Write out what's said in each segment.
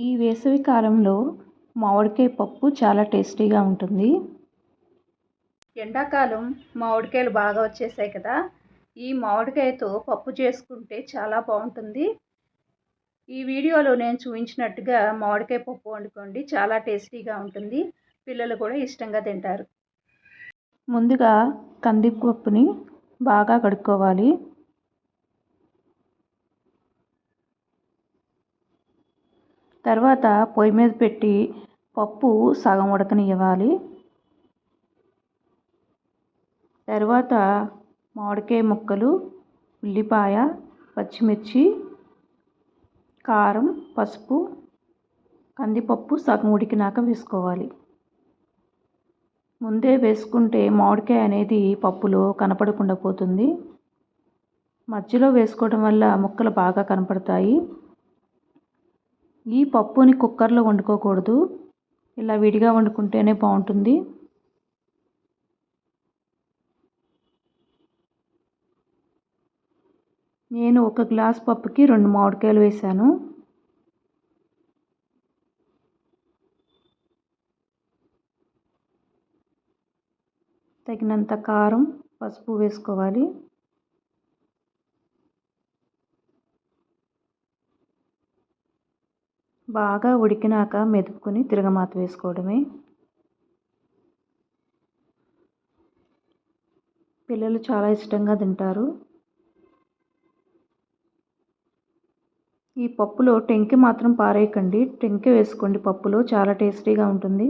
ఈ వేసవి కాలంలో మామిడికాయ పప్పు చాలా టేస్టీగా ఉంటుంది. ఎండాకాలం మామిడికాయలు బాగా వచ్చేసాయి కదా. ఈ మామిడికాయతో పప్పు చేసుకుంటే చాలా బాగుంటుంది. ఈ వీడియోలో నేను చూపించినట్టుగా మామిడికాయ పప్పు వండుకోండి చాలా టేస్టీగా ఉంటుంది. పిల్లలు కూడా ఇష్టంగా తింటారు. ముందుగా కందిపప్పుని బాగా కడుక్కోవాలి. తర్వాత పొయ్యి మీద పెట్టి పప్పు సగం ఉడకనివ్వాలి తర్వాత మామిడికాయ ముక్కలు ఉల్లిపాయ పచ్చిమిర్చి కారం పసుపు కందిపప్పు సగం ఉడికినాక వేసుకోవాలి. ముందే వేసుకుంటే మామిడికాయ అనేది పప్పులో కనపడకుండా పోతుంది. మధ్యలో వేసుకోవడం వల్ల ముక్కలు బాగా కనపడతాయి. ఈ పప్పుని కుక్కర్లో వండుకోకూడదు. ఇలా విడిగా వండుకుంటేనే బాగుంటుంది. నేను ఒక గ్లాస్ పప్పుకి రెండు మామిడికాయలు వేశాను తగినంత కారం పసుపు వేసుకోవాలి. బాగా ఉడికినాక మెదుపుకొని తిరగమాత వేసుకోవడమే. పిల్లలు చాలా ఇష్టంగా తింటారు. ఈ పప్పులో టెంకి మాత్రం పారేయకండి. టెంకి వేసుకోండి పప్పులో చాలా టేస్టీగా ఉంటుంది.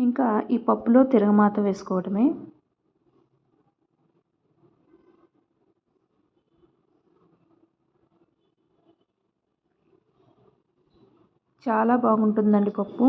ఇంకా ఈ పప్పులో తిరగమాత వేసుకోవడమే చాలా బాగుంటుందండి పప్పు.